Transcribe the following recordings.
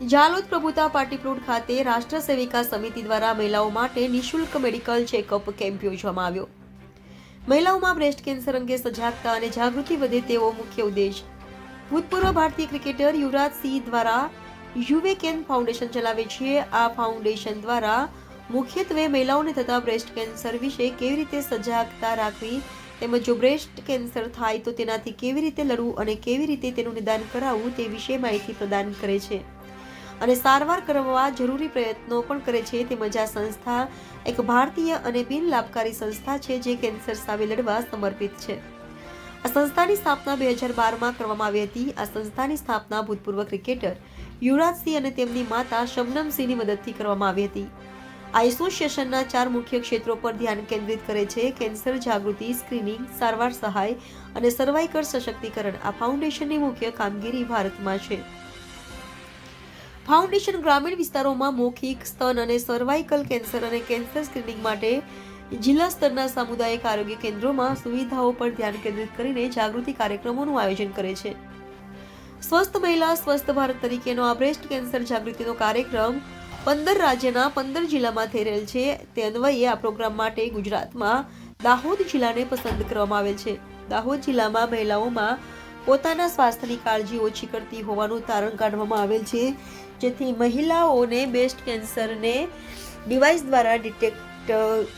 Jhalod પ્રભુતા party plot ખાતે રાષ્ટ્ર સેવિકા સમિતિ દ્વારા મહિલાઓ માટે નિઃશુલ્ક મેડિકલ ચેકઅપ કેમ્પ યોજવામાં આવ્યો. મહિલાઓમાં બ્રેસ્ટ કેન્સર અંગે સજાગતા અને જાગૃતિ વધે તેવો મુખ્ય ઉદ્દેશ. ભૂતપૂર્વ ભારતીય ક્રિકેટર યુવરાજ સિંહ દ્વારા યુવે કેન ફાઉન્ડેશન ચલાવે છે. આ ફાઉન્ડેશન દ્વારા મુખ્યત્વે મહિલાઓને થતા બ્રેસ્ટ કેન્સર વિશે કેવી રીતે સજાગતા રાખવી તેમજ જો બ્રેસ્ટ કેન્સર થાય તો તેનાથી કેવી રીતે લડવું અને કેવી રીતે તેનું નિદાન કરાવવું તે વિશે માહિતી પ્રદાન કરે છે. અને સારવાર કરવા જરૂરી પ્રયત્નો પણ કરે છે. તેમજ આ સંસ્થા એક ભારતીય અને બિન લાભકારી સંસ્થા છે જે કેન્સર સામે લડવા સમર્પિત છે. આ સંસ્થાની સ્થાપના બે હજાર બારમાં કરવામાં આવી હતી. આ સંસ્થાની સ્થાપના ભૂતપૂર્વ ક્રિકેટર યુવરાજસિંહ અને તેમની માતા શબનમસિંહની મદદથી કરવામાં આવી હતી. આ એસોસિએશનના ચાર મુખ્ય ક્ષેત્રો પર ધ્યાન કેન્દ્રિત કરે છે. કેન્સર જાગૃતિ, સ્ક્રીનિંગ, સારવાર સહાય અને સર્વાઇકલ સશક્તિકરણ આ ફાઉન્ડેશનની મુખ્ય કામગીરી ભારતમાં છે. ફાઉન્ડેશન ગ્રામીણ વિસ્તારોમાં મૌખિક સ્તન અને સર્વાઇકલ કેન્સર અને કેન્સર સ્ક્રીનિંગ માટે જિલ્લા સ્તરના સામુદાયિક આરોગ્ય કેન્દ્રોમાં સુવિધાઓ પર ધ્યાન કેન્દ્રિત કરીને જાગૃતિ કાર્યક્રમોનું આયોજન કરે છે. સ્વસ્થ મહિલા સ્વસ્થ ભારત તરીકેનો આ બ્રેસ્ટ કેન્સર જાગૃતિનો કાર્યક્રમ પંદર રાજ્યના પંદર જિલ્લામાં થઈ રહેલ છે. તે અન્વયે આ પ્રોગ્રામ માટે ગુજરાતમાં દાહોદ જિલ્લાને પસંદ કરવામાં આવેલ છે. દાહોદ જિલ્લામાં મહિલાઓમાં પોતાના સ્વાસ્થ્યની કાળજી ઓછી કરતી હોવાનું તારણ કાઢવામાં આવેલ છે, જેથી મહિલાઓને બેસ્ટ કેન્સરને ડિવાઇસ દ્વારા ડિટેક્ટ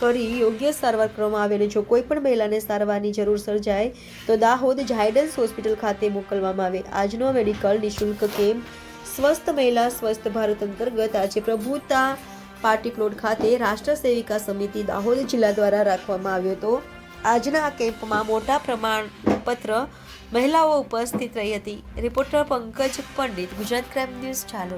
કરી યોગ્ય સારવાર કરવામાં આવે અને જો કોઈ પણ મહિલાને સારવારની જરૂર સર્જાય, તો દાહોદ ઝાયડન્સ હોસ્પિટલ ખાતે મોકલવામાં આવે. આજનો મેડિકલ નિઃશુલ્ક કેમ્પ સ્વસ્થ મહિલા, સ્વસ્થ ભારત અંતર્ગત આજે પ્રભુતા પાર્ટી પ્લોટ ખાતે રાષ્ટ્ર સેવિકા સમિતિ દાહોદ જિલ્લા દ્વારા રાખવામાં આવ્યો હતો. આજના આ કેમ્પમાં મોટા પ્રમાણપત્ર મહિલાઓ ઉપસ્થિત રહી હતી. Reporter Pankaj Pandit, Gujarat crime news ચાલો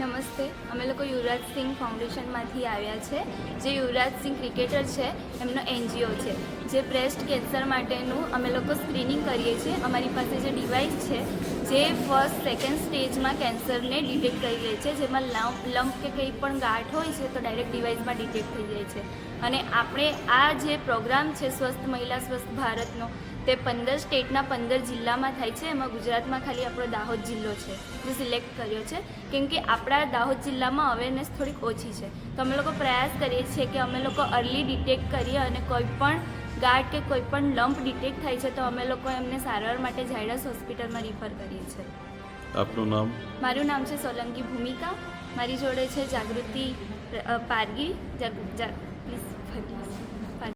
નમસ્તે. અમે લોકો યુવરાજ સિંહ ફાઉન્ડેશનમાંથી આવ્યા છે. જે યુવરાજ સિંહ ક્રિકેટર છે, એમનો એનજીઓ છે. જે બ્રેસ્ટ કેન્સર માટેનું અમે લોકો સ્ક્રીનિંગ કરીએ છીએ. અમારી પાસે જે ડિવાઇસ છે જે ફર્સ્ટ સેકન્ડ સ્ટેજમાં કેન્સરને ડિટેક્ટ કરી લે છે, જેમાં લંપ લંપ કે કંઈ પણ ગાંઠ હોય છે, તો ડાયરેક્ટ ડિવાઇસમાં ડિટેક્ટ થઈ જાય છે. અને આપણે આ જે પ્રોગ્રામ છે, સ્વસ્થ મહિલા, સ્વસ્થ ભારતનો, તે પંદર સ્ટેટના પંદર જિલ્લામાં થાય છે. એમાં ગુજરાતમાં ખાલી આપણો દાહોદ જિલ્લો છે, જે સિલેક્ટ કર્યો છે. કેમ કે આપણા દાહોદ જિલ્લામાં અવેરનેસ થોડીક ઓછી છે. તો અમે લોકો પ્રયાસ કરીએ છીએ કે અમે લોકો અર્લી ડિટેક્ટ કરીએ અને કોઈ પણ ગાંઠ કે કોઈ પણ લંપ ડિટેક્ટ થાય છે તો અમે લોકો એમને સારવાર માટે ઝાયડસ હોસ્પિટલમાં રિફર કરીએ છીએ. આપનું નામ? મારું નામ છે સોલંકી ભૂમિકા. મારી જોડે છે જાગૃતિ પારગી.